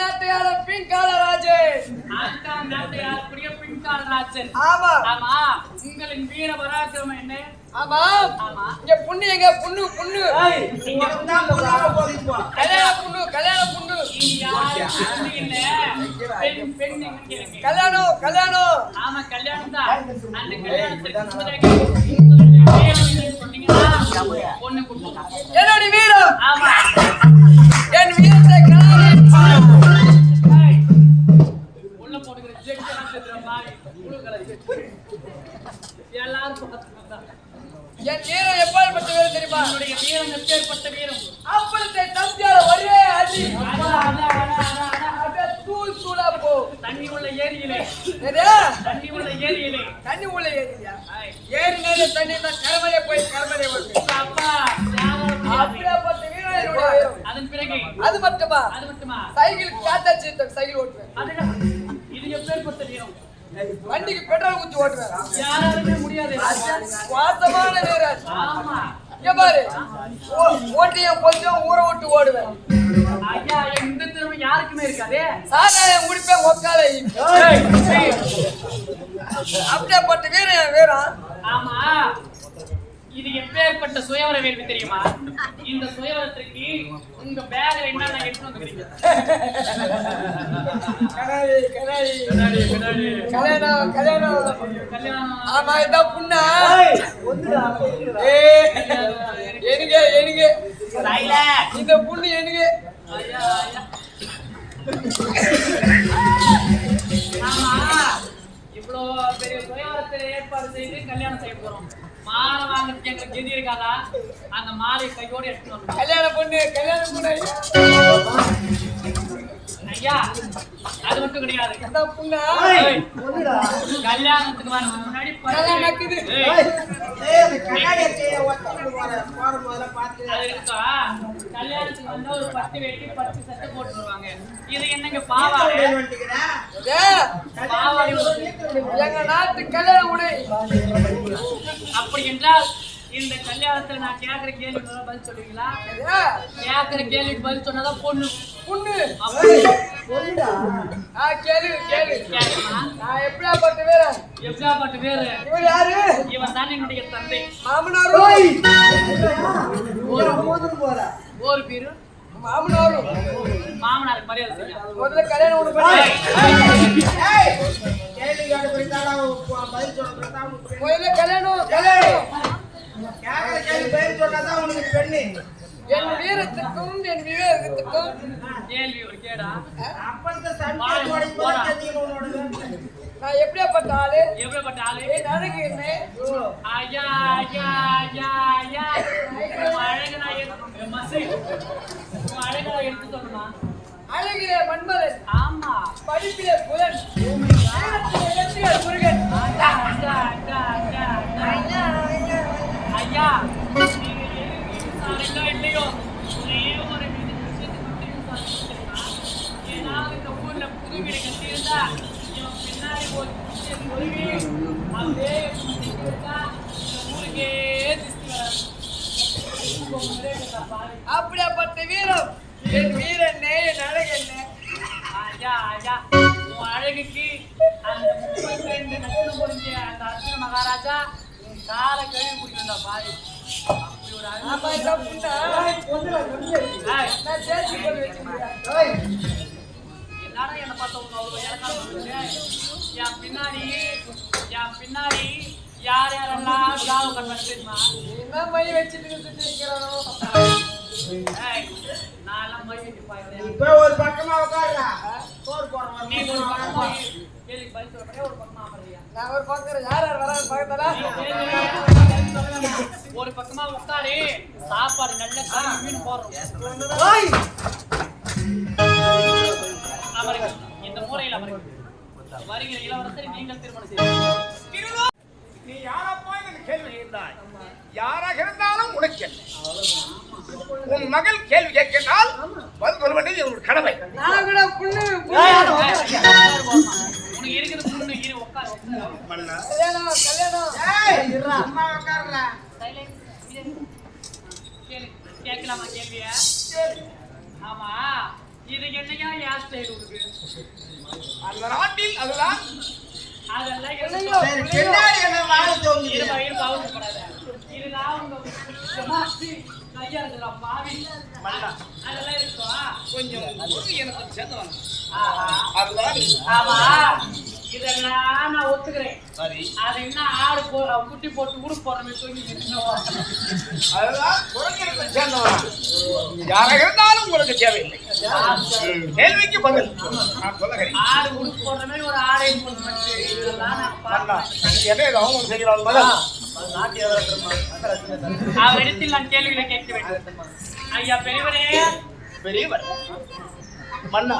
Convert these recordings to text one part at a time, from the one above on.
நாட்டையாளர் பின் காலராஜே. Hong Kong நாட்டை ஆளக்கூடிய பின்கால் ராஜன் ஆமா. ஆமா. உங்களின் வீர பராக்கிரமம் என்ன? ஆமா. ஆமா. இங்க புண்ணு எங்க? புண்ணு புண்ணு. நீங்க கல்யாண புண்ணு கல்யாண புண்ணு. கல்யாணம் கல்யாணம். ஆமா கல்யாணம் தான். அந்த கல்யாணத்துக்கு பொண்ணு. கொடுத்துருக்காங்க என்னோட வீரம்? ஆமா. என் வீரத்தை என் வீரம் எப்பாற்பட்ட வீரம் தெரியுமா? என்னுடைய வீரம் எப்பேற்பட்ட வீரம் அப்பளத்தை தம்பியால ஒரே அடி தூள் தூளா போ. தண்ணி உள்ள ஏரியிலே? தண்ணி உள்ள ஏரியிலே. தண்ணி உள்ள ஏறி நேர தண்ணி தான் கரமலையே போய் கரமலையே வருது அப்பா. அப்படியாப்பட்ட வீரம் என்னுடைய வீரம் அதன் பிறகு? அது மட்டுமா? அது மட்டுமா? சைக்கிள் காத்தாச்சு சைக்கிள் ஓட்டுவேன். இது எப்பேற்பட்ட வீரம் வண்டிக்கு பெட்ரோல் ஊத்தி ஓட்டுவேன் யாராலுமே முடியாது. வாசமான வீரன் ஆமா. இங்க பாரு. ஓட்டிய கொஞ்சம் ஊற விட்டு ஓடுவேன். ஐயா இந்த திறமை யாருக்குமே இருக்காதே. சாராயம் முடிப்பேன் ஒக்கால ஏய், அப்படியாப்பட்ட வீரம் என் வீரம் ஆமா. இது எப்பேற்பட்ட சுயவர வேள்வி தெரியுமா? இந்த சுயவரத்திற்கு உங்க பேக்ல என்னென்ன எடுத்து கண்ணாடி கல்யாணம் கல்யாணம். ஆமா இதான் புண்ணா. சைலண்ட். இந்த புண்ணு ஐயா. ஆமா. இவ்வளோ பெரிய சுயவரத்தை ஏற்பாடு செய்து கல்யாணம் செய்ய போறோம். மாலை வாங்குறதுக்கு எங்களுக்கு கெதி இருக்காதா? அந்த மாலை கையோடு எடுத்துட்டு வரணும் கல்யாண பொண்ணு கல்யாண பொண்ணு ஐயா. அது மட்டும் கிடையாது. கல்யாணத்துக்கு வரதுக்கு கல்யாணம் நடக்குது. ஏய், அது இருக்கா? கல்யாணத்துக்கு வந்தா ஒரு பட்டு வேட்டி பட்டு சட்டை போட்டு வருவாங்க இது என்னங்க பாவாடை? ஏய், பாவாடை. எங்க நாட்டு கல்யாண உடை. அப்படி என்றால் இந்த கல்யாணத்துல நான் கேக்குற கேள்விக்கு பதில் சொல்லுவீங்களா ஏய், கேக்குற கேள்விக்கு பதில் சொன்னாதான் பொண்ணு. புண்ணு. அப்படி ஆ கேளு கேளு? நான் எப்படியாப்பட்ட வீரன் எப்படியாப்பட்ட பேரு? இவர் யாரு? இவன் தான் என்னுடைய தந்தை. மாமனாரும் ஒரு பேரு. மாமனாரும் மாமனாருக்கு மரியாதை செய்ய. முதல்ல கல்யாணம் ஒண்ணு பண்ணி. முதல்ல கல்யாணம் கல்யாணம் என் வீரத்துக்கும் என் விவேகத்துக்கும் கேள்வி ஒரு கேடா. நான் எப்படியாப்பட்ட ஆளு? எப்படிப்பட்ட ஆளு? அழகு என்ன? ஐயா ஐயா ஐயா ஐயா. அழகு நான் எடுத்து மசி. உன் அழகு நான் எடுத்து சொல்லணுமா அழகிலே மன்மதன். ஆமா. படிப்பிலே புலன் வீரத்திலே வெற்றியே முருகன். ஐயா ஐயா ஐயா. ஐயா ஐயா ஐயா நீங்க எதுக்கு விசாரிக்கோ இல்லையோ ஒரே ஒரு விஷயத்தை மட்டும் விசாரிச்சுக்கோங்க. ஏதாவது இந்த ஊர்ல புது வீடு கட்டியிருந்தா இவன் பின்னாடி போய் குச்சி சொருகி அப்படியே குத்தி விட்டா இந்த ஊருக்கே திஷ்டி வராது. உங்க முன்னாடியே இருக்கா பாரு. அப்படியாப்பட்ட வீரம். என் வீரன் என் அழகு என்ன ஐயா, ஐயா, உன் அழகுக்கு அந்த முப்பத்தி ரெண்டு நட்சத்திரம் பொறிஞ்ச அந்த அர்ஜுன மகாராஜா உன் காலை கழுவி குடிக்கிறா பாரு அப்படி ஒரு அழகு. நான் சேர்த்து கொண்டு வச்சுக்கிறேன் எல்லாரும் என்னை பார்த்து உங்க அவ்வளவு இலக்காரம் சொல்லுங்க. என் பின்னாடி என் பின்னாடி யார் யாரெல்லாம் ஜாவு தெரியுமா? என்ன மை வச்சுட்டு சுத்தி இருக்கிறானோ? ஏய், நான் எல்லாம் மை வைக்க பாக்குறேன் இப்ப ஒரு பக்கமா உட்காருடா. சோறு போடுறோம் நீ ஒரு பக்கமா கேள்வி பதில் சொல்றேன் ஒரு பக்கமா அமர்றியா நான் ஒரு பாக்குறேன் யார் யார் வராது பக்கத்துல? ஒரு பக்கமா உட்காரு. சாப்பாடு நல்ல கறி மீன் போடுறோம். அமருங்க வருகிற இளவரசரை நீங்கள் திருமணம் செய்யுங்கள் நீ யாரப்பா எனக்கு கேள்வி கேட்டாய் யாராக இருந்தாலும் உனக்கு என்ன? உன் மகள் கேள்வி கேட்கின்றால் பதில் சொல்ல வேண்டியது ஒரு கடமை உனக்கு இருக்குது புண்ணு இரு உட்காரு உட்காரு மன்னா கல்யாணம் கல்யாணம் ஏய், சும்மா உட்காருடா. Silence. இரு. கேளு கேட்கலாமா கேள்வியா ஆமா இது என்னையா யார் ஸ்டைல் உனக்கு அந்த நாட்டில் அதுதான். அதெல்லாம் இல்லையோ. சரி, பின்னாடி என்ன வாழ தோங்குது? இருப்பா இருப்பா அவசரப்படாத இதுதான் உங்க ஜமாத்தி கையா இருக்குடா பாவி. மன்னா. அதெல்லாம் இருக்குவா? கொஞ்சம் ஆஹா. அதுதான். ஆமா. இதெல்லாம் நான் ஒத்துக்கிறேன். சரி. அது என்ன ஆடு போ குட்டி போட்டு ஊருக்கு போற மாதிரி தூங்கி நிற்கணும் அதுதான் குரங்கினத்தை சேர்ந்தவன் யாராக இருந்தாலும் உங்களுக்கு தேவையில்லை. கேள்விக்கு பதில். நான் சொல்லுகிறேன். ஆடு உடுப்பு போடுற மாதிரி ஒரு ஆடை போட்டு வச்சு இதெல்லாம் நான் அவங்களும் செய்கிறாள் மகன் அவரிடத்தில் நான் கேள்விகளை கேட்க வேண்டும். ஐயா பெரியவரே. பெரியவர். மன்னா.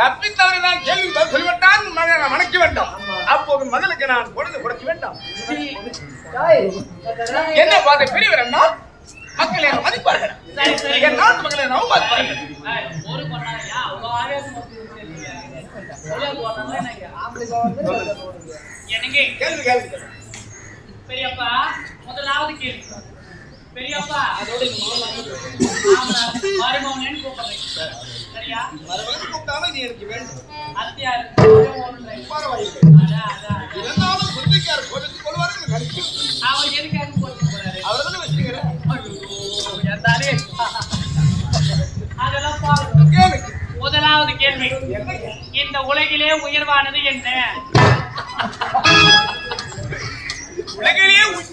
தப்பி தவறி நான் கேள்வி சொல்லிவிட்டான் மகனை நான் வணக்க வேண்டும். அப்போது மகளுக்கு நான் பொழுது கொடுக்க வேண்டாம். என்ன பார்க்க பெரியவர் என்ன மக்கள் என்ன மதிப்பார்கள். சரி, சரி. என் நாட்டு மக்களை நான் மதிப்பார்கள் எனக்கு கேள்வி கேள்வி பெரியப்பா முதலாவது கேள்வி. பெரியப்பா அதோட மருமவனேன்னு கூப்பிடுறேன். மறுபடியும் கூப்பிட்டாலும் நீ எனக்கு வேண்டும். இருந்தாலும் சொந்தக்காரர் கொடுத்து நினைக்கும் அவர் எதுக்காக போட்டு போறாரு? அவர் தானே அதெல்லாம் பாருங்க கேள்வி முதலாவது கேள்வி. இந்த உலகிலே உயர்வானது என்ன? உலகிலேயே உ-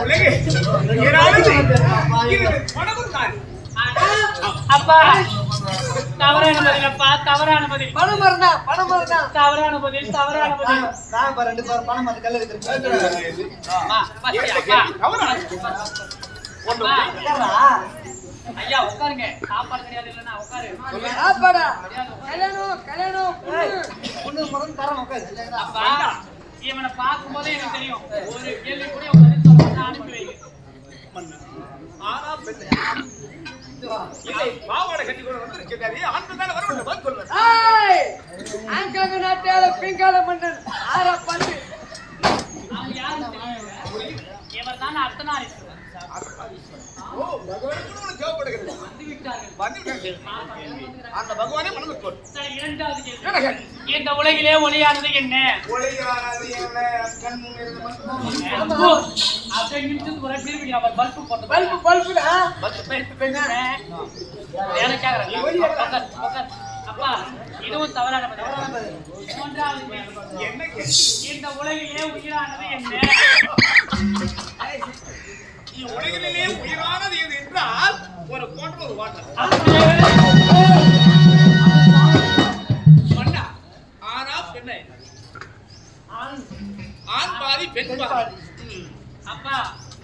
உலகே உயரானது இது மனமும் அப்பா தவறான பதில் அப்பா தவறான பதில். பணம் மறந்தா பணம் மறந்தா தவறான பதில் தவறான பதில். நான் ரெண்டு பேர் பணம் அந்த கல்ல வைக்கிறேன். ஐயா உட்காருங்க. சாப்பாடு கிடையாது உட்காரு. சாப்பாடா? கல்யாணம் கல்யாணம் புண்ணு. பொண்ணு மறந்து தரேன் உட்காரு. அப்பா. இவனை பார்க்கும்போதே எனக்கு தெரியும். ஒரு கேள்வி கூட இவன் பதில் சொல்ல அனுப்பி வைங்க ஆனா பெண் இல்லை பாவாடை கட்டி கொண்டு வந்திருக்கிறாரே ஆண்கள் தானே வர வேண்டும் ஏய்! ஆங்காங்க நாட்டால பிங்கால மன்னன் யாருன்னு தெரியுங்க இவர் தான் அர்த்தநாரீஸ்வரர். ஓ பகவானுக்கு தேவைப்படுகிறது வந்து விட்டார்கள் வந்து விட்டார்கள். அந்த பகவானே மனதில் கொள் இரண்டாவது கேள்வி. கேள்வி? இந்த உலகிலே ஒளியானது என்ன? ஒளியானது என்ன? கண் அப்படியே நிமிஷத்துக்கு ஒரு திருப்பி அவர் பல்பு போட்டு பல்பு பல்புடா எனக்கு கேக்குறேன். உட்கார், உட்கார். அப்பா இதுவும் தவறான மூன்றாவது? இந்த உலகிலே உயிரானது என்ன? உலகிலேயே உயிரானது எது என்றால் ஒரு கோட்டை ஒரு வாட்டர் ஆனா பெண்ணை? ஆண் பாதி பெண் பாதி. அப்பா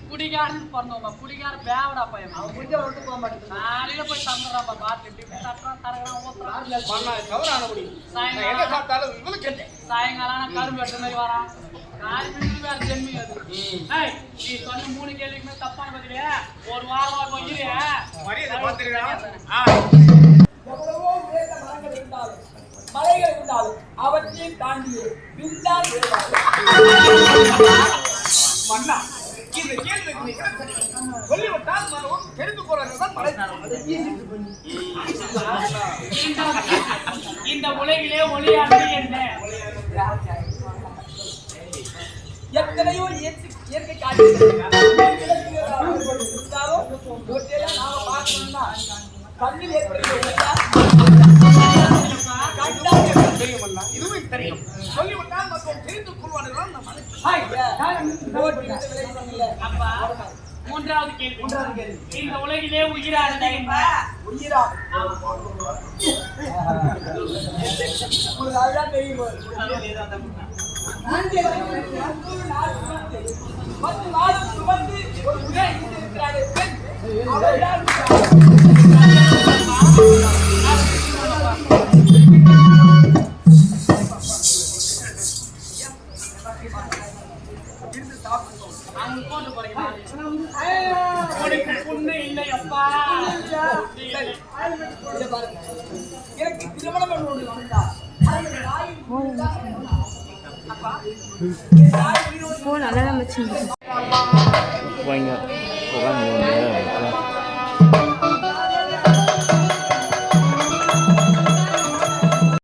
குடிகாரன் பிறந்தவங்க குடிகார பேவடா பையன். அவன் முடிஞ்ச மட்டும் போக மாட்டேங்குது. காலையில போய் தந்துடுறான் பாத்து இப்படி இப்படி தட்டுறான் தரகிறான் ஊத்துறான். மண்ணா தவறான முடியும் நான் என்ன சாப்பிட்டாலும் இவளுக்கு என்ன சாயங்காலம் ஆனா கரும்பு வெட்டுற மாதிரி வரான். நாலு மணிக்கு வேற ஜென்மி அது. நீ சொன்ன மூணு கேள்விக்குமே தப்பான பதிலே. ஒரு வாரம் வாரம் இரு மரியாதை பார்த்துருக்கா ஆ. எவ்வளவோ உயர்ந்த மரங்கள் இருந்தாலும் மலைகள் இருந்தாலும் அவற்றையும் தாண்டி விந்தான் மன்னா இந்த கேள்விக்கு நீ? சொல்லிவிட்டால் மனம் தெரிந்து கொள்வது தான் மலை இந்த- உலகிலே ஒளியானது என்ன? எத்தனையோ இயற்கை பார்க்கணும்னா கண்ணில் ஏற்படுகிற தெரியும் மன்னா இதுவும் தெரியும். சொல்லிவிட்டால் மற்றும் தெரிந்து கொள்வார்கள் மலை அப்பா மூன்றாவது கேள்வி. இந்த உலகிலே உயிரானது என்ன உயிரா ஒரு நாள் தான் தெரியும். பத்து மாதம் சுமந்து ஒரு உயிரை இருக்கிறாரு இதை பாருங்க. எனக்கு திருமணம் பண்ண வந்தா வச்சுருந்துச்சு